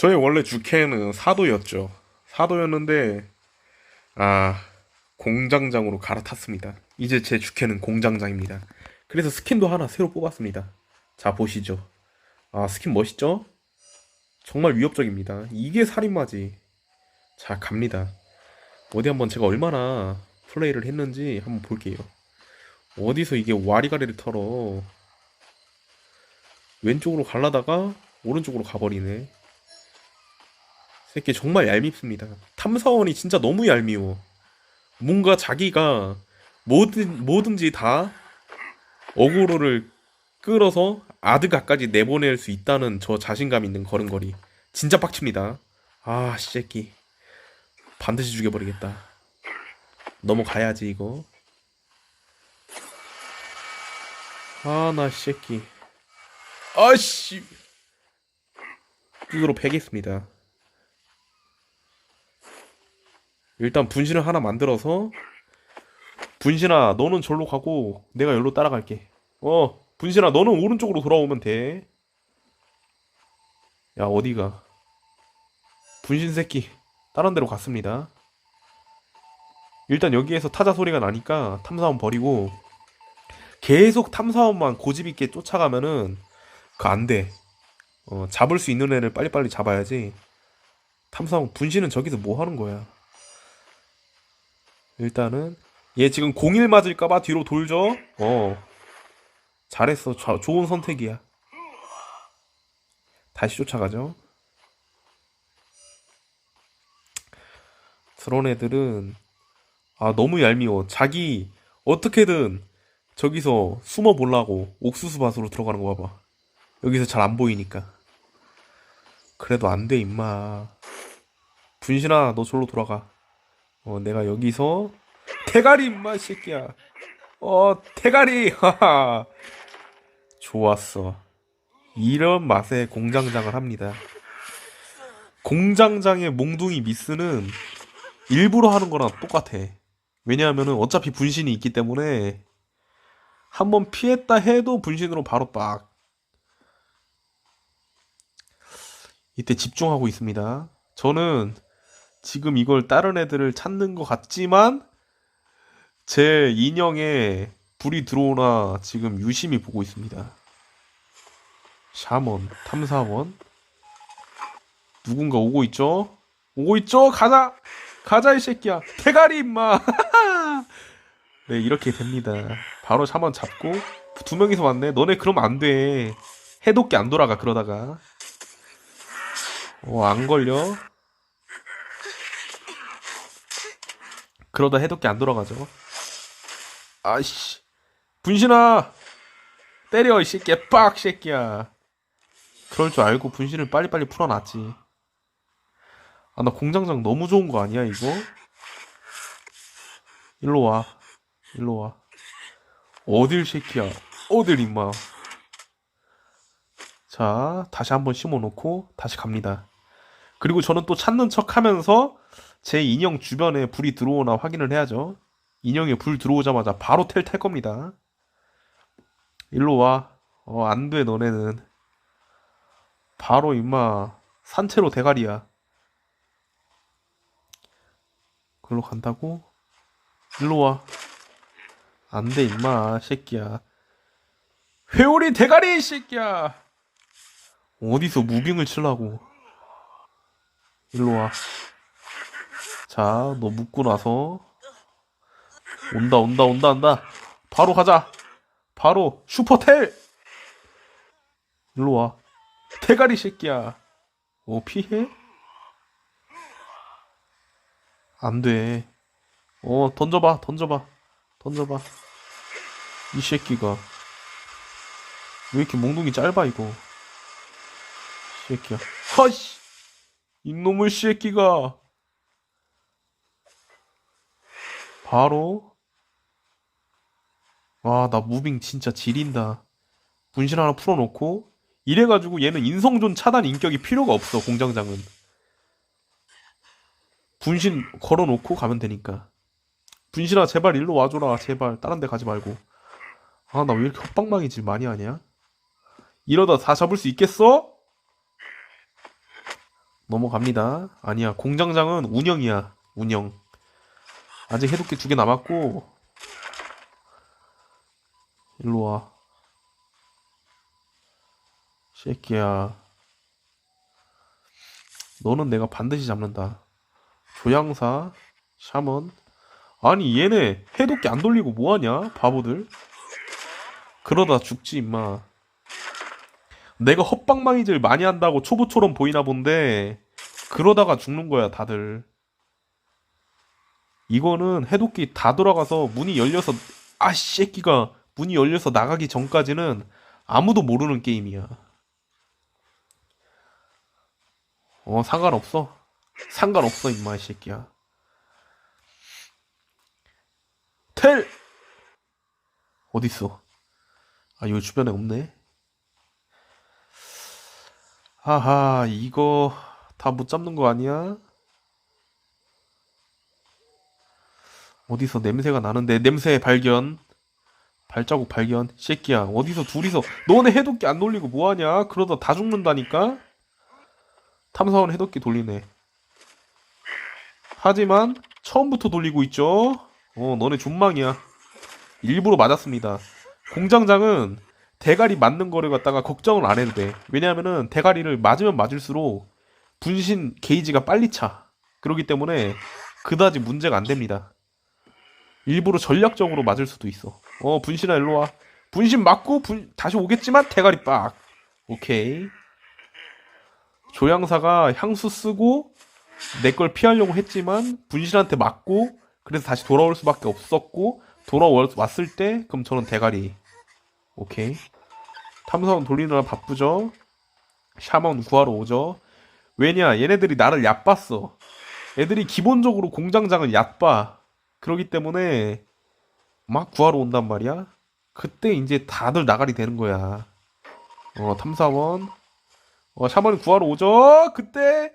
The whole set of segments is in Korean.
저의 원래 주캐는 사도였죠. 사도였는데 아 공장장으로 갈아탔습니다. 이제 제 주캐는 공장장입니다. 그래서 스킨도 하나 새로 뽑았습니다. 자 보시죠. 아 스킨 멋있죠? 정말 위협적입니다. 이게 살인마지. 자 갑니다. 어디 한번 제가 얼마나 플레이를 했는지 한번 볼게요. 어디서 이게 와리가리를 털어 왼쪽으로 갈라다가 오른쪽으로 가버리네. 새끼 정말 얄밉습니다. 탐사원이 진짜 너무 얄미워. 뭔가 자기가 뭐든 뭐든지 다 어그로를 끌어서 아드가까지 내보낼 수 있다는 저 자신감 있는 걸음걸이 진짜 빡칩니다. 아, 씨 새끼 반드시 죽여버리겠다. 넘어가야지 이거. 아, 나 새끼. 아씨. 뚜드러 패겠습니다. 일단 분신을 하나 만들어서 분신아 너는 절로 가고 내가 여기로 따라갈게. 어 분신아 너는 오른쪽으로 돌아오면 돼. 야 어디가? 분신 새끼 다른 데로 갔습니다. 일단 여기에서 타자 소리가 나니까 탐사원 버리고 계속 탐사원만 고집 있게 쫓아가면은 그 안 돼. 어 잡을 수 있는 애를 빨리빨리 잡아야지. 탐사원 분신은 저기서 뭐 하는 거야? 일단은 얘 지금 공일 맞을까봐 뒤로 돌죠. 어 잘했어. 자, 좋은 선택이야. 다시 쫓아가죠. 저런 애들은 아 너무 얄미워. 자기 어떻게든 저기서 숨어 보려고 옥수수 밭으로 들어가는 거 봐봐. 여기서 잘 안 보이니까. 그래도 안 돼 임마. 분신아 너 절로 돌아가. 어, 내가 여기서 대가리 임마 이 새끼야. 어, 대가리. 하하. 좋았어. 이런 맛에 공장장을 합니다. 공장장의 몽둥이 미스는 일부러 하는 거랑 똑같아. 왜냐하면은 어차피 분신이 있기 때문에 한번 피했다 해도 분신으로 바로 빡. 이때 집중하고 있습니다. 저는 지금 이걸 다른 애들을 찾는 것 같지만 제 인형에 불이 들어오나 지금 유심히 보고 있습니다. 샤먼, 탐사원 누군가 오고 있죠? 오고 있죠? 가자! 가자 이 새끼야! 대가리 임마! 네 이렇게 됩니다. 바로 샤먼 잡고 두 명이서 왔네. 너네 그러면 안 돼. 해독기 안 돌아가 그러다가 어 안 걸려. 그러다 해독기 안 돌아가죠. 아이씨. 분신아! 때려, 이 새끼야. 빡, 새끼야. 그럴 줄 알고 분신을 빨리빨리 풀어놨지. 아, 나 공장장 너무 좋은 거 아니야, 이거? 일로 와. 일로 와. 어딜, 새끼야. 어딜, 임마. 자, 다시 한번 심어놓고, 다시 갑니다. 그리고 저는 또 찾는 척 하면서, 제 인형 주변에 불이 들어오나 확인을 해야죠. 인형에 불 들어오자마자 바로 텔 탈 겁니다. 일로 와. 어, 안 돼, 너네는. 바로 임마, 산채로 대가리야. 글로 간다고? 일로 와. 안 돼, 임마, 새끼야. 회오리 대가리, 이 새끼야! 어디서 무빙을 치려고. 일로 와. 자, 너 묶고 나서 온다 온다 온다 온다. 바로 가자. 바로 슈퍼텔. 일로 와. 대가리 새끼야. 어 피해? 안 돼. 어 던져봐 던져봐 던져봐. 이 새끼가 왜 이렇게 몽둥이 짧아 이거. 이 새끼야. 허씨. 이놈의 새끼가. 바로 와 나 무빙 진짜 지린다 분신 하나 풀어놓고 이래가지고 얘는 인성존 차단 인격이 필요가 없어 공장장은 분신 걸어놓고 가면 되니까 분신아 제발 일로 와줘라 제발 다른 데 가지 말고 아 나 왜 이렇게 헛방망이질 많이 하냐 이러다 다 잡을 수 있겠어? 넘어갑니다. 아니야, 공장장은 운영이야. 운영. 아직 해독기 두 개 남았고, 일로 와. 새끼야. 너는 내가 반드시 잡는다. 조향사, 샤먼. 아니, 얘네 해독기 안 돌리고 뭐하냐? 바보들. 그러다 죽지, 임마. 내가 헛방망이질 많이 한다고 초보처럼 보이나 본데, 그러다가 죽는 거야, 다들. 이거는 해독기 다 돌아가서 문이 열려서, 아, 새끼가 문이 열려서 나가기 전까지는 아무도 모르는 게임이야. 어, 상관없어. 상관없어, 임마, 이 새끼야. 텔! 어딨어? 아, 여기 주변에 없네. 하하, 이거 다 못 잡는 거 아니야? 어디서 냄새가 나는데, 냄새 발견. 발자국 발견. 이 새끼야, 어디서 둘이서, 너네 해독기 안 돌리고 뭐하냐? 그러다 다 죽는다니까? 탐사원 해독기 돌리네. 하지만, 처음부터 돌리고 있죠? 어, 너네 존망이야. 일부러 맞았습니다. 공장장은 대가리 맞는 거를 갖다가 걱정을 안 해도 돼. 왜냐하면은 대가리를 맞으면 맞을수록 분신 게이지가 빨리 차. 그렇기 때문에 그다지 문제가 안 됩니다. 일부러 전략적으로 맞을 수도 있어. 어, 분신아 일로 와. 분신 맞고 분- 다시 오겠지만 대가리 빡. 오케이. 조향사가 향수 쓰고 내 걸 피하려고 했지만 분신한테 맞고 그래서 다시 돌아올 수밖에 없었고 돌아왔을 때 그럼 저는 대가리. 오케이. 탐사원 돌리느라 바쁘죠. 샤먼 구하러 오죠. 왜냐 얘네들이 나를 얕봤어. 애들이 기본적으로 공장장을 얕봐. 그러기 때문에 막 구하러 온단 말이야. 그때 이제 다들 나가리 되는 거야. 어 탐사원. 어 샤먼 구하러 오죠. 그때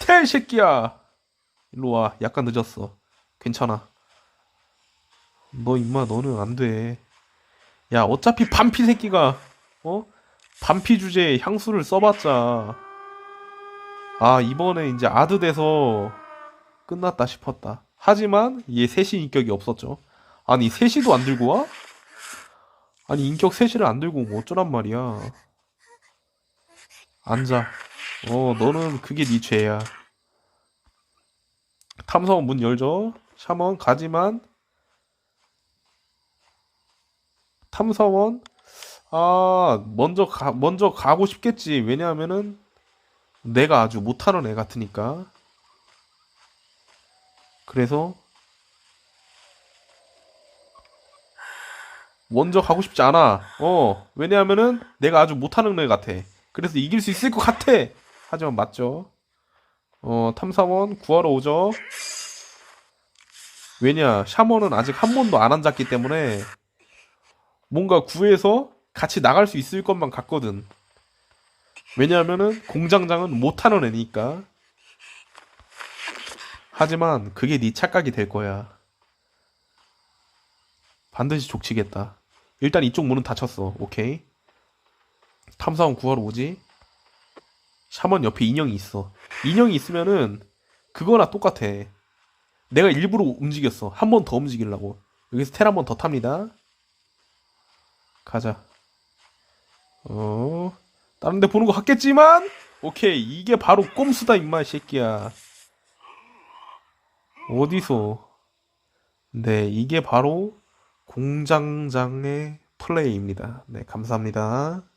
텔 새끼야. 일로 와. 약간 늦었어. 괜찮아. 너 임마 너는 안 돼. 야 어차피 반피 새끼가 어 반피 주제에 향수를 써봤자 아 이번에 이제 아드 돼서 끝났다 싶었다. 하지만 얘 셋이 인격이 없었죠. 아니 셋이도 안 들고 와? 아니 인격 셋이를 안 들고 오면 어쩌란 말이야. 앉아. 어 너는 그게 네 죄야. 탐사원 문 열죠. 샤먼 가지만 탐사원 아 먼저 가 먼저 가고 싶겠지 왜냐하면은 내가 아주 못하는 애 같으니까 그래서 먼저 가고 싶지 않아. 어 왜냐하면은 내가 아주 못하는 애 같아. 그래서 이길 수 있을 것 같아. 하지만 맞죠? 어 탐사원 구하러 오죠? 왜냐 샤먼은 아직 한 번도 안 앉았기 때문에 뭔가 구해서 같이 나갈 수 있을 것만 같거든. 왜냐하면은 공장장은 못하는 애니까. 하지만 그게 네 착각이 될 거야. 반드시 족치겠다. 일단 이쪽 문은 닫혔어. 오케이. 탐사원 구하러 오지. 샤먼 옆에 인형이 있어. 인형이 있으면은 그거나 똑같아. 내가 일부러 움직였어. 한 번 더 움직이려고. 여기서 텔 한 번 더 탑니다. 가자. 어, 다른 데 보는 거 같겠지만, 오케이. 이게 바로 꼼수다, 임마, 이 새끼야. 어디서? 네, 이게 바로 공장장의 플레이입니다. 네, 감사합니다.